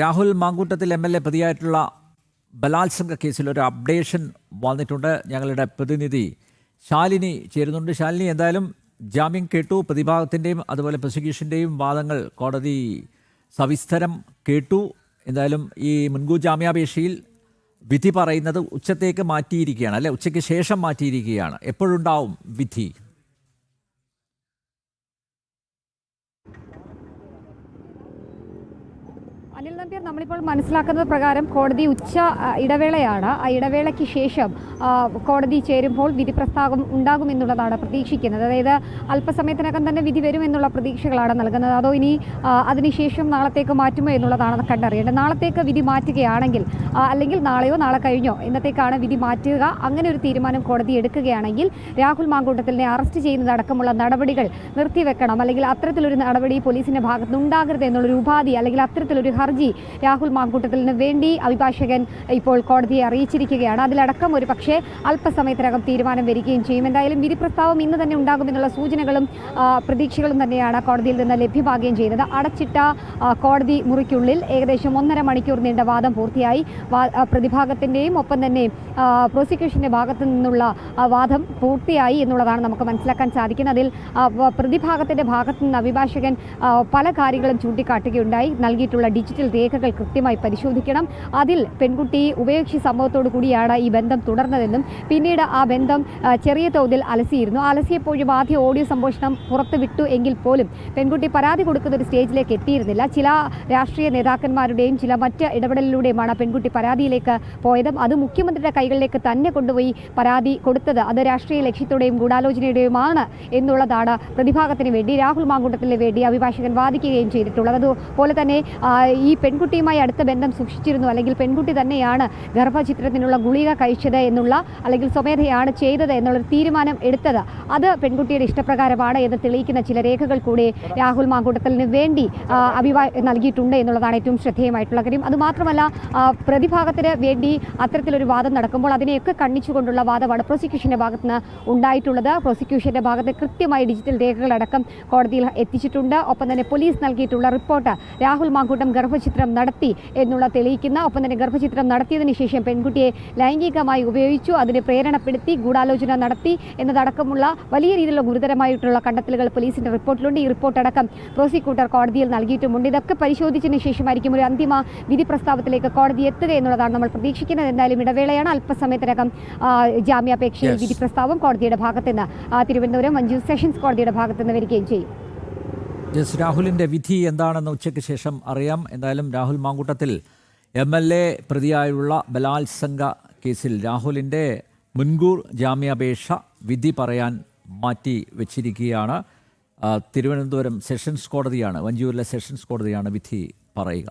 Rahul Mamkoottathil M L A പ്രതിയായിട്ടുള്ള ബലാത്സംഗ കേസിൽ ഒരു അപ്ഡേഷൻ വന്നിട്ടുണ്ട്. ഞങ്ങളുടെ പ്രതിനിധി ശാലിനി ചേരുന്നുണ്ട്. ശാലിനി എന്തായാലും ജാമ്യം കേട്ടു. പ്രതിഭാഗത്തിന്റെയും അതുപോലെ പ്രോസിക്യൂഷന്റെയും വാദങ്ങൾ കോടതി സവിസ്തരം കേട്ടു. എന്തായാലും ഈ മുൻകൂർ ജാമ്യാപേക്ഷയിൽ വിധി പറയുന്നത് ഉച്ചത്തേക്ക് മാറ്റിയിരിക്കുകയാണ്. അല്ലെ ഉച്ചയ്ക്ക് ശേഷം മാറ്റിയിരിക്കുകയാണ്. എപ്പോഴുണ്ടാവും വിധി? അനിൽ നമ്പ്യാർ നമ്മളിപ്പോൾ മനസ്സിലാക്കുന്നത് പ്രകാരം കോടതി ഉച്ച ഇടവേളയാണ്. ആ ഇടവേളയ്ക്ക് ശേഷം കോടതി ചേരുമ്പോൾ വിധി പ്രസ്താവം ഉണ്ടാകുമെന്നുള്ളതാണ് പ്രതീക്ഷിക്കുന്നത്. അതായത് അല്പസമയത്തിനകം തന്നെ വിധി വരുമെന്നുള്ള പ്രതീക്ഷകളാണ് നൽകുന്നത്. അതോ ഇനി അതിനുശേഷം നാളത്തേക്ക് മാറ്റുമോ എന്നുള്ളതാണ് കണ്ടറിയേണ്ടത്. നാളത്തേക്ക് വിധി മാറ്റുകയാണെങ്കിൽ അല്ലെങ്കിൽ നാളെയോ നാളെ കഴിഞ്ഞോ എന്നത്തേക്കാണ് വിധി മാറ്റുക. അങ്ങനെ ഒരു തീരുമാനം കോടതി എടുക്കുകയാണെങ്കിൽ രാഹുൽ മാങ്കൂട്ടത്തിനെ അറസ്റ്റ് ചെയ്യുന്നതടക്കമുള്ള നടപടികൾ നിർത്തിവെക്കണം. അല്ലെങ്കിൽ അത്തരത്തിലൊരു നടപടി പോലീസിന്റെ ഭാഗത്തുനിന്ന് ഉണ്ടാകരുത് എന്നുള്ളൊരു ഉപാധി അല്ലെങ്കിൽ അത്തരത്തിലൊരു രാഹുൽ മാങ്കൂട്ടത്തിന് വേണ്ടി അഭിഭാഷകൻ ഇപ്പോൾ കോടതിയെ അറിയിച്ചിരിക്കുകയാണ്. അതിലടക്കം ഒരു പക്ഷേ അല്പസമയത്തിനകം തീരുമാനം വരികയും ചെയ്യും. എന്തായാലും വിധി പ്രസ്താവം ഇന്ന് തന്നെ ഉണ്ടാകുമെന്നുള്ള സൂചനകളും പ്രതീക്ഷകളും തന്നെയാണ് കോടതിയിൽ നിന്ന് ലഭ്യമാകുകയും ചെയ്യുന്നത്. അടച്ചിട്ട കോടതി മുറിക്കുള്ളിൽ ഏകദേശം ഒന്നര മണിക്കൂർ നീണ്ട വാദം പൂർത്തിയായി. പ്രതിഭാഗത്തിന്റെയും ഒപ്പം തന്നെ പ്രോസിക്യൂഷന്റെ ഭാഗത്തു നിന്നുള്ള വാദം പൂർത്തിയായി എന്നുള്ളതാണ് നമുക്ക് മനസ്സിലാക്കാൻ സാധിക്കുന്നത്. അതിൽ പ്രതിഭാഗത്തിന്റെ ഭാഗത്തു നിന്ന് അഭിഭാഷകൻ പല കാര്യങ്ങളും ചൂണ്ടിക്കാട്ടുകയുണ്ടായി. നൽകിയിട്ടുള്ള ഡിജിറ്റൽ രേഖകൾ കൃത്യമായി പരിശോധിക്കണം. അതിൽ പെൺകുട്ടി ഉപേക്ഷി സംഭവത്തോടു കൂടിയാണ് ഈ ബന്ധം തുടർന്നതെന്നും പിന്നീട് ആ ബന്ധം ചെറിയ തോതിൽ അലസിയിരുന്നു. അലസിയപ്പോഴും ആദ്യ ഓഡിയോ സംഭാഷണം പുറത്തു വിട്ടു എങ്കിൽ പോലും പെൺകുട്ടി പരാതി കൊടുക്കുന്ന ഒരു സ്റ്റേജിലേക്ക് എത്തിയിരുന്നില്ല. ചില രാഷ്ട്രീയ നേതാക്കന്മാരുടെയും ചില മറ്റ് ഇടപെടലിലൂടെയുമാണ് പെൺകുട്ടി പരാതിയിലേക്ക് പോയതും. അത് മുഖ്യമന്ത്രിയുടെ കൈകളിലേക്ക് തന്നെ കൊണ്ടുപോയി പരാതി കൊടുത്തത് അത് രാഷ്ട്രീയ ലക്ഷ്യത്തോടെയും ഗൂഢാലോചനയുടെയുമാണ് എന്നുള്ളതാണ് പ്രതിഭാഗത്തിന് വേണ്ടി രാഹുൽ മാങ്കൂട്ടത്തിന് വേണ്ടി അഭിഭാഷകൻ വാദിക്കുകയും ചെയ്തിട്ടുള്ളത്. അതുപോലെ തന്നെ ഈ പെൺകുട്ടിയുമായി അടുത്ത ബന്ധം സൂക്ഷിച്ചിരുന്നു. അല്ലെങ്കിൽ പെൺകുട്ടി തന്നെയാണ് ഗർഭചിത്രത്തിനുള്ള ഗുളിക കഴിച്ചത് എന്നുള്ള അല്ലെങ്കിൽ സ്വമേധയാണ് ചെയ്തത് എന്നുള്ളൊരു തീരുമാനം എടുത്തത്. അത് പെൺകുട്ടിയുടെ ഇഷ്ടപ്രകാരമാണ് എന്ന് തെളിയിക്കുന്ന ചില രേഖകൾ കൂടി രാഹുൽ മാങ്കൂട്ടത്തിന് വേണ്ടി അഭിവാ നൽകിയിട്ടുണ്ട് എന്നുള്ളതാണ് ഏറ്റവും ശ്രദ്ധേയമായിട്ടുള്ള കാര്യം. അതുമാത്രമല്ല പ്രതിഭാഗത്തിന് വേണ്ടി അത്തരത്തിലൊരു വാദം നടക്കുമ്പോൾ അതിനെയൊക്കെ കണ്ണിച്ചുകൊണ്ടുള്ള വാദമാണ് പ്രോസിക്യൂഷന്റെ ഭാഗത്ത് നിന്ന് ഉണ്ടായിട്ടുള്ളത്. പ്രോസിക്യൂഷന്റെ ഭാഗത്ത് കൃത്യമായി ഡിജിറ്റൽ രേഖകളടക്കം കോടതിയിൽ എത്തിച്ചിട്ടുണ്ട്. ഒപ്പം തന്നെ പോലീസ് നൽകിയിട്ടുള്ള റിപ്പോർട്ട് രാഹുൽ മാങ്കൂട്ടം ഗർഭചിത്രം നടത്തി എന്നുള്ള തെളിയിക്കുന്ന ഒപ്പം തന്നെ ഗർഭചിത്രം നടത്തിയതിനു ശേഷം പെൺകുട്ടിയെ ലൈംഗികമായി ഉപയോഗിച്ചു അതിനെ പ്രേരണപ്പെടുത്തി ഗൂഢാലോചന നടത്തി എന്നതടക്കമുള്ള വലിയ രീതിയിലുള്ള ഗുരുതരമായിട്ടുള്ള കണ്ടെത്തലുകൾ പോലീസിന്റെ റിപ്പോർട്ടിലുണ്ട്. ഈ റിപ്പോർട്ടടക്കം പ്രോസിക്യൂട്ടർ കോടതിയിൽ നൽകിയിട്ടുമുണ്ട്. ഇതൊക്കെ പരിശോധിച്ചതിന് ശേഷമായിരിക്കും ഒരു അന്തിമ വിധി പ്രസ്താവത്തിലേക്ക് കോടതി എത്തുക എന്നുള്ളതാണ് നമ്മൾ പ്രതീക്ഷിക്കുന്നത്. എന്തായാലും ഇടവേളയാണ്. അല്പസമയത്തിനകം ജാമ്യാപേക്ഷയിൽ. വിധി പ്രസ്താവം കോടതിയുടെ ഭാഗത്തുനിന്ന്. തിരുവനന്തപുരം മഞ്ജു സെഷൻസ് കോടതിയുടെ ഭാഗത്തുനിന്ന് വരികയും ചെയ്യും. എസ് രാഹുലിന്റെ വിധി എന്താണെന്ന് ഉച്ചയ്ക്ക് ശേഷം അറിയാം. എന്തായാലും Rahul Mamkoottathil M L A പ്രതിയായുള്ള ബലാത്സംഗ കേസിൽ രാഹുലിന്റെ മുൻകൂർ ജാമ്യാപേക്ഷ വിധി പറയാൻ മാറ്റി വെച്ചിരിക്കുകയാണ്. തിരുവനന്തപുരം സെഷൻസ് കോടതിയാണ് വഞ്ചിയൂരിലെ സെഷൻസ് കോടതിയാണ് വിധി പറയുക.